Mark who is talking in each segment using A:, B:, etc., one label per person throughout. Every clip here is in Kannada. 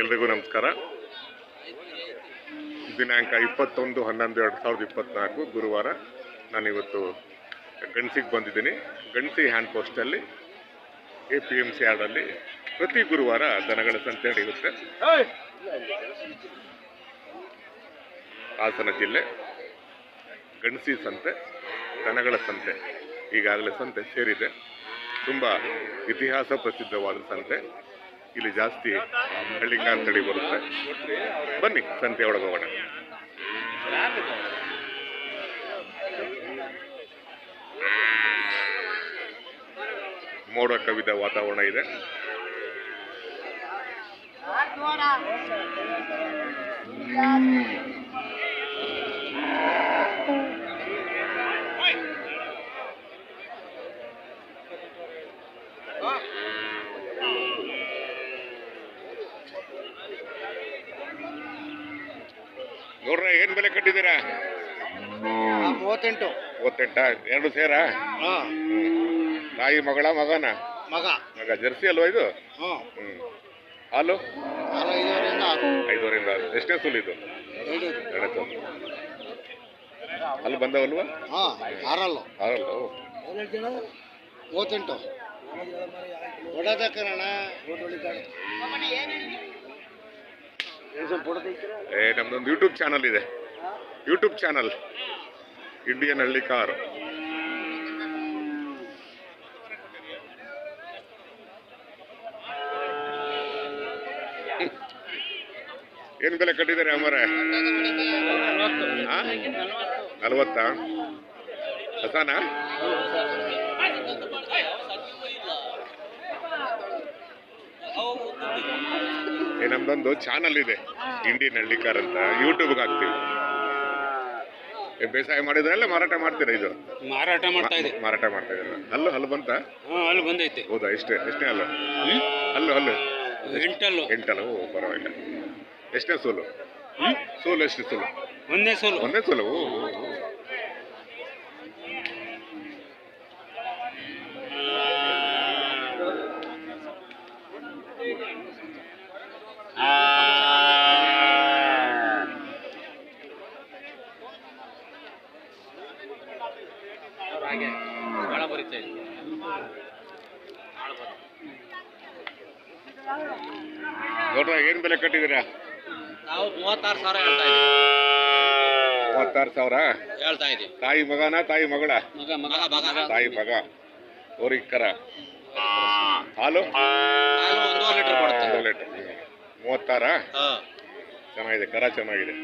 A: ಎಲ್ರಿಗೂ ನಮಸ್ಕಾರ. ದಿನಾಂಕ ಇಪ್ಪತ್ತೊಂದು ಹನ್ನೊಂದು ಎರಡು ಸಾವಿರದ ಇಪ್ಪತ್ನಾಲ್ಕು ಗುರುವಾರ ನಾನಿವತ್ತು ಗಣಸಿಗೆ ಬಂದಿದ್ದೀನಿ. ಗಣಸಿ ಹ್ಯಾಂಡ್ ಪೋಸ್ಟಲ್ಲಿ ಎ ಪಿ ಎಂ ಸಿ ಆರ್ಡಲ್ಲಿ ಪ್ರತಿ ಗುರುವಾರ ದನಗಳ ಸಂತೆ ನಡೆಯುತ್ತೆ. ಹಾಸನ ಜಿಲ್ಲೆ ಗಣಸಿ ಸಂತೆ, ದನಗಳ ಸಂತೆ ಈಗಾಗಲೇ ಸಂತೆ ಸೇರಿದೆ. ತುಂಬ ಇತಿಹಾಸ ಪ್ರಸಿದ್ಧವಾದ ಸಂತೆ. ಇಲ್ಲಿ ಜಾಸ್ತಿ ಹಳ್ಳಿಕಾರ್ ಅಂತೇಳಿ ಬರುತ್ತೆ. ಬನ್ನಿ ಸಂತೆ ಒಳಗೆ ಹೋಗೋಣ ಮೋಡ ಕವಿದ ವಾತಾವರಣ ಇದೆ. ನೋಡ್ರ ಏನ್ ಬೆಲೆ ಕಟ್ಟಿದ್ದೀರಾ?
B: ಮೂವತ್ತೆಂಟು.
A: ಮೂವತ್ತೆಂಟ? ಎರಡು ಸೇರಾ?
B: ಹಾ.
A: ತಾಯಿ ಮಗಳ ಮಗನ?
B: ಮಗ.
A: ಮಗ ಜರ್ಸಿ ಅಲ್ವಾ ಇದು?
B: ಹ್ಮ್.
A: ಹಾಲು?
B: ಹಾಲು ಐದುವರೆಯಿಂದ ಆರು.
A: ಐದೂರಿಂದ ಆರು. ಎಷ್ಟನೇ ಸುಲ್ ಇದು? ಎರಡನೇ ಸುಲ್ ಅಲ್ಲಿ ಬಂದವಲ್ವಾ?
B: ಹಾ ಆರಲ್ಲು.
A: ಹಾಲಲ್ಲ ಓ.
B: ಮೂವತ್ತೆಂಟು.
A: ಏ, ನಮ್ದೊಂದು ಯೂಟ್ಯೂಬ್ ಚಾನಲ್ ಇದೆ. ಯೂಟ್ಯೂಬ್ ಚಾನಲ್ ಇಂಡಿಯನ್ ಹಳ್ಳಿ ಕಾರ್ ಏನು ಬೆಲೆ ಕಟ್ಟಿದ್ದಾರೆ ಅಮ್ಮರೇ? ನಲ್ವತ್ತಾ? ಹಸಾನಾ? ನಮ್ದೊಂದು ಚಾನಲ್ ಇದೆ ಇಂಡಿಯನ್ ಹಳ್ಳಿ ಕಾರ್ ಅಂತ. ಯೂಟ್ಯೂಬ್ಗೆ ಹಾಕ್ತೀವಿ. ಏ, ಬೇಸಾಯ ಮಾಡಿದ್ರಲ್ಲ ಮಾರಾಟ ಮಾಡ್ತೀರಾ ಇದು?
C: ಮಾರಾಟ ಮಾಡ್ತಾ ಇದೆ.
A: ಮಾರಾಟ ಮಾಡ್ತಾ ಇದೆ ಹಲ್ಲು ಹಲ್ಲು ಬಂತ?
C: ಹಾ ಅಲ್ಲಿ ಬಂದೈತೆ.
A: ಹೌದಾ ಎಷ್ಟೇ ಎಷ್ಟನೇ ಹಲ್ಲು? ಹಲ್ಲು ಹಲ್ಲು.
C: ಎಂಟಲ್ಲು.
A: ಎಂಟಲ್ಲ? ಓ ಪರವಾಗಿಲ್ಲ. ಎಷ್ಟನೇ ಸೋಲು?
C: ಹ್ಮ್?
A: ಸೋಲು ಎಷ್ಟು ಸೋಲು?
C: ಒಂದೇ ಸೋಲು.
A: ಒಂದೇ ಸೋಲು? ಓ, ಓ, ಓ. ನೋಡ್ರ ಏನ್ ಬೆಲೆ ಕಟ್ಟಿದ್ದೀರಾ?
C: ನಾವು ಮೂವತ್ತಾರು ಸಾವಿರ ಹೇಳ್ತಾ ಇದ್ದೀವಿ.
A: ಮೂವತ್ತಾರು ಸಾವಿರ?
C: ಹೇಳ್ತಾ ಇದ್ದೀವಿ.
A: ತಾಯಿ ಮಗನ ತಾಯಿ ಮಗಳ?
C: ಮಗ ಮಗ ಮಗ
A: ತಾಯಿ ಮಗ. ಅವ್ರಿಗೆ ಕರ. ಹಾಲು?
C: ಹಾಲು ಒಂದೂವರೆ ಲೀಟರ್ ಕೊಡುತ್ತೆ.
A: ಲೀಟರ್. ಮೂವತ್ತಾರ? ಚೆನ್ನಾಗಿದೆ ಕರ ಚೆನ್ನಾಗಿದೆ.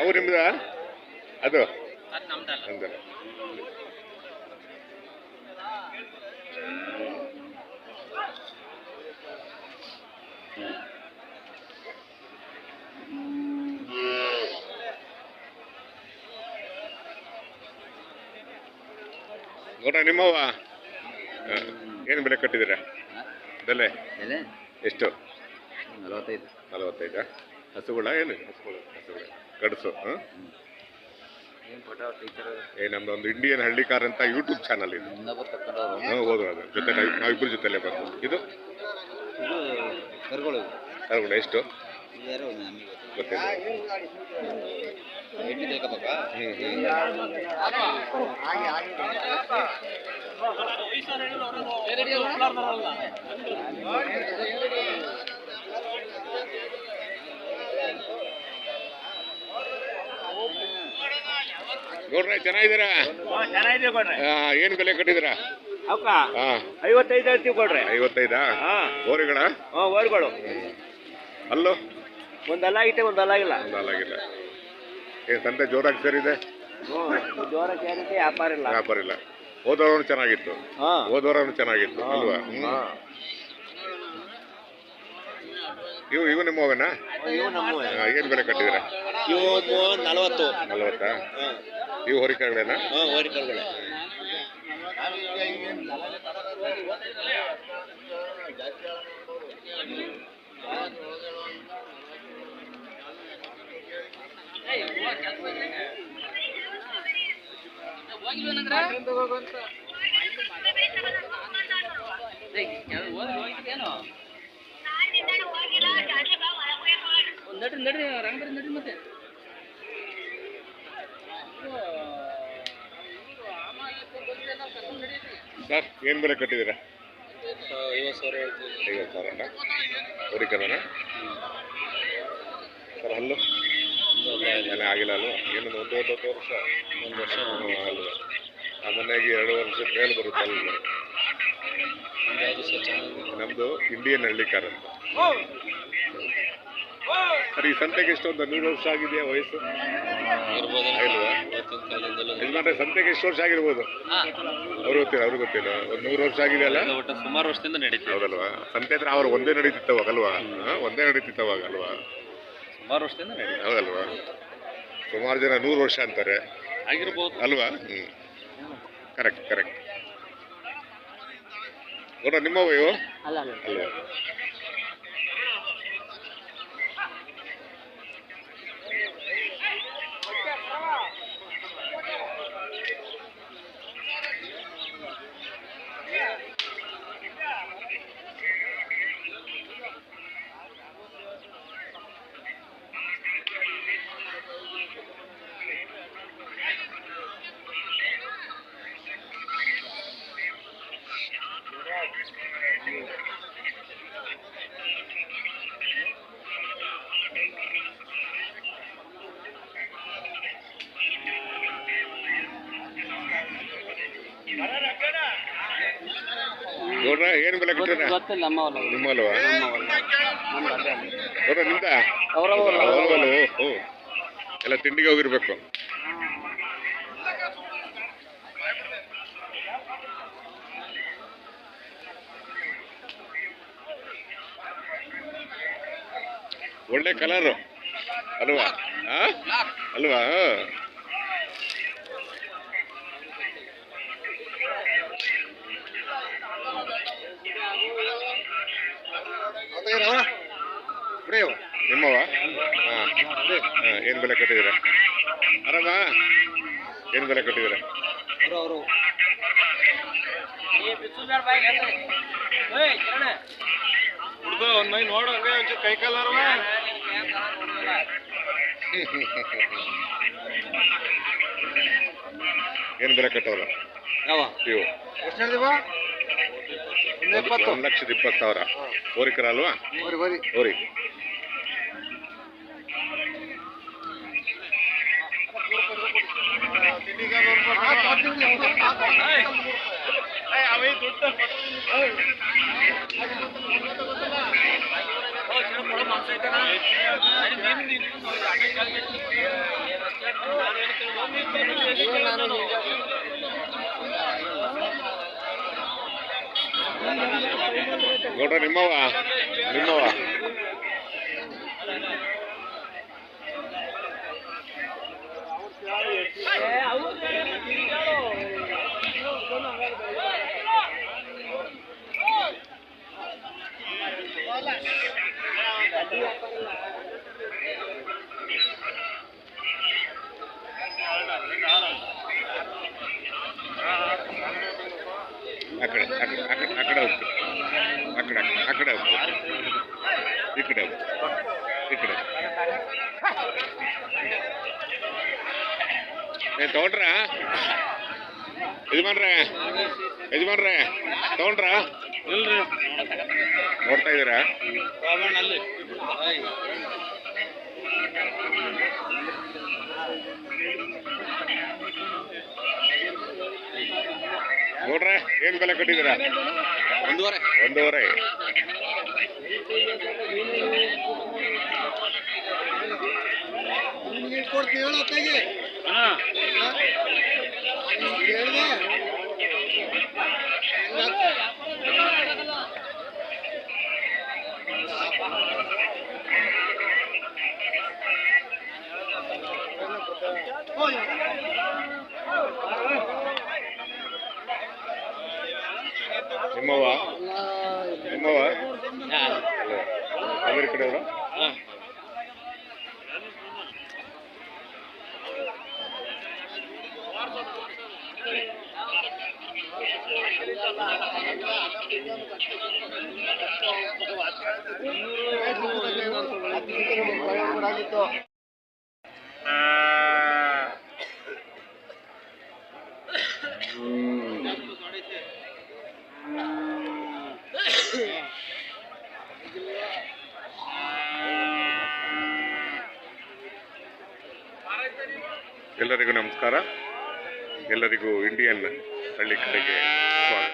A: ಅವು ನಿಮ್ದ? ಅದು? ನಮ್ದು ನೋಡ್ರ ನಿಮ್ಮವ್ವ? ಹ, ಏನು ಬೆಲೆ ಕಟ್ಟಿದ್ದೀರಾ? ಬೆಲೆ?
D: ಬೆಲೆ?
A: ಎಷ್ಟು?
D: ನಲವತ್ತೈದು.
A: ನಲವತ್ತೈದಾ? ಹಸುಗಳ? ಏನು? ಹಸುಗಳು ಹಸುಗಳು. ಗಡಸು ಹಾಂ?
D: ಏನು ನಮ್ದು ಒಂದು
A: ಏ ಇಂಡಿಯನ್ ಹಳ್ಳಿ ಕಾರ್ ಅಂತ ಯೂಟ್ಯೂಬ್ ಚಾನಲ್ ಇದೆ.
D: ಇನ್ನೊಬ್ಬರು ತಕೊಂಡವರು
A: ಹಾಂ ಅದು ಜೊತೆ ನಾವಿಬ್ರು ನಾವಿಬ್ಬರ ಜೊತೆಲೇ ಬಂದು. ಇದು?
D: ಇದು ಕರ್ಗಳು.
A: ಕರುಗಳು ಎಷ್ಟು? ಗೊತ್ತಿಲ್ಲ. ಹ್ಞೂ ಹ್ಞೂ ನೋಡ್ರಿ ಚೆನ್ನಾಗಿದ್ದೀರಾ? ಏನ್ ಬೆಲೆ ಕಟ್ಟಿದ್ದೀರಾ?
C: ಐವತ್ತೈದು ಹೇಳ್ತೀವಿ ಕೊಡ್ರಿ
A: ಐವತ್ತೈದಾ? ಓರಿಗಳ?
C: ಓರಿಗಳು.
A: ಅಲ್ಲೋ?
C: ಒಂದ್ ಅಲ್ಲಾಗಿತ್ತೆ ಒಂದ್ ಅಲ್ಲಾಗಿಲ್ಲ
A: ಒಂದು ಅಲ್ಲಾಗಿಲ್ಲ ಏನ್ ಸಂತೆ ಜೋರಾಗಿ ಸೇರಿದೆ?
C: ಹ್ಞೂ ಜೋರ ಸೇರಿಸಿ ವ್ಯಾಪಾರ ಇಲ್ಲ.
A: ವ್ಯಾಪಾರ ಇಲ್ಲ. ಹೋದವರನು ಚೆನ್ನಾಗಿತ್ತು.
C: ಹಾ.
A: ಹೋದವರನು ಚೆನ್ನಾಗಿತ್ತು ಅಲ್ವಾ? ಇವು ಇವು ನಿಮ್ಮ
C: ನಮ್ಮ
A: ಏನ್ ಬೆಲೆ ಕಟ್ಟಿದ್ದೀರಾ?
C: ಇವು ನಲ್ವತ್ತು.
A: ನಲವತ್ತು? ಇವು ಹೊರಿಕರುಗಳೇನಾ
C: ಹಾಂ
E: ನಡ್ರಿ ನಡ್ರಿ ರಂಗರಿ ನಡ್ರಿ ಮತ್ತೆ
A: ಸರ್ ಏನು ಬೆಲೆ ಕಟ್ಟಿದ್ದೀರಾ?
C: ಸಾವಿರ
A: ಐವತ್ತು ಸಾವಿರನ ಹಲೋ ಸರ್, ಹಲ್ಲು? ಆಗಿಲ್ಲ, ಅಲ್ವಾ? ಏನು ಒಂದು ಒಂದೊಂದು ವರ್ಷ? ಒಂದು ವರ್ಷ. ಅಲ್ವಾ ಸಾಮಾನ್ಯವಾಗಿ ಎರಡು ವರ್ಷದ ಮೇಲೆ ಬರುತ್ತಲ್ಲ ನಮ್ದು ಇಂಡಿಯನ್ ಹಳ್ಳಿಕಾರ ಅಂತ. ಸರಿ ಈ ಸಂತೆಗೆ ಎಷ್ಟೊಂದು? ನೂರು ವರ್ಷ ಆಗಿದೆಯಾ ವಯಸ್ಸು? ಯಜಮಾನ್ರೆ ಸಂತೆಗೆ ಎಷ್ಟು ವರ್ಷ ಆಗಿರ್ಬೋದು? ಅವ್ರು ಗೊತ್ತಿಲ್ಲ ಅವ್ರು ಗೊತ್ತಿಲ್ಲ. ಒಂದು ನೂರು ವರ್ಷ ಆಗಿದೆಯಲ್ಲ
D: ಅಲ್ಲ? ಸುಮಾರು ವರ್ಷದಿಂದ ನಡೀತೀವಿ
A: ಹೌದಲ್ವಾ? ಸಂತೆ ಹತ್ರ ಅವ್ರು ಒಂದೇ ನಡೀತಿತ್ತವಾಗ ಅವಾಗಲ್ವಾ ಒಂದೇ ನಡೀತಿತ್ತು ಅಲ್ವಾ?
D: ಸುಮಾರು ವರ್ಷದಿಂದ
A: ಹೌದಲ್ವಾ? ಸುಮಾರು ಜನ ನೂರು ವರ್ಷ ಅಂತಾರೆ.
D: ಆಗಿರ್ಬೋದು.
A: ಅಲ್ವಾ? ಹ್ಞೂ ಕರೆಕ್ಟ್ ಕರೆಕ್ಟ್ ನೋಡ ನಿಮ್ಮವ ಇವು
E: ಅಲ್ಲ
A: ನೋಡ್ರ ಏನು ಬೆಲೆ ಕಟ್ಟಿರ
E: ಗೊತ್ತಿಲ್ಲ ನಮ್ಮ ಹೊಲ
A: ನಿಮ್ಮಲ್ವಾ? ನೋಡ್ರ ನಿಮ್ದ?
E: ಅವ್ರವ
A: ಅವರವಲ್ಲ ಓ ಎಲ್ಲ ತಿಂಡಿಗೆ ಹೋಗಿರ್ಬೇಕು. ಒಳ್ಳೆ ಕಲರು ಅಲ್ವಾ? ಆ? ಬಿಡಿಯವ ನಿಮ್ಮವ ಹಾಂ. ಹಾಂ ಏನು ಬೆಲೆ ಕೊಟ್ಟಿದ್ದೀರ? ಆರಾಮ? ಏನು ಬೆಲೆ ಕೊಟ್ಟಿದ್ದೀರ?
B: ಅವರು ಹುಡುಗ ಒಂದ್ ಮೈ ನೋಡು ಹಂಗೆ ಒಂಚೂರು ಕೈ ಕಾಲಾರವ
A: ಏನು ಬೆಲೆ ಕಟ್ಟೋರು?
B: ಯಾವ?
A: ಇವು
B: ಎಷ್ಟು ಹೇಳಿದೀವ ಒಂದು ಇಪ್ಪತ್ತು
A: ಒಂದು ಲಕ್ಷದ ಇಪ್ಪತ್ತು ಸಾವಿರ ಓರಿಕರ ಅಲ್ವಾ
B: ಬರಿ ಬರಿ
A: ಓರಿ ನೋಡ್ರ ನಿಮ್ಮವ ನಿಮ್ಮವ ಈ ಕಡೆ ಹೋಗ್ತು ಈ ಇದು ಏ ತಗೊಂಡ್ರ? ಯಜಮಾನ್ರೆ ಯಜಮಾನ್ರೆ ತಗೊಂಡ್ರ?
D: ಇಲ್ರಿ.
A: ನೋಡ್ತಾ ಇದ್ದೀರಾ? ನೋಡ್ರೆ ಏನ್ ಬೆಲೆ ಕಟ್ಟಿದ್ದೀರಾ?
D: ಒಂದೂವರೆ.
A: ಒಂದೂವರೆ.
B: ಕೊಡ್ತೀನಿ ಹೇಳು ಕೈಗೆ ಹೇಳಿದೆ.
A: ನಿಮ್ಮವ ನಿಮ್ಮವ ಅದ್ರ ಕಡೆಯವರು ಎಲ್ಲರಿಗೂ ನಮಸ್ಕಾರ. ಎಲ್ಲರಿಗೂ ಇಂಡಿಯನ್ ಹಳ್ಳಿ ಕಡೆಗೆ ಸ್ವಾಗತ.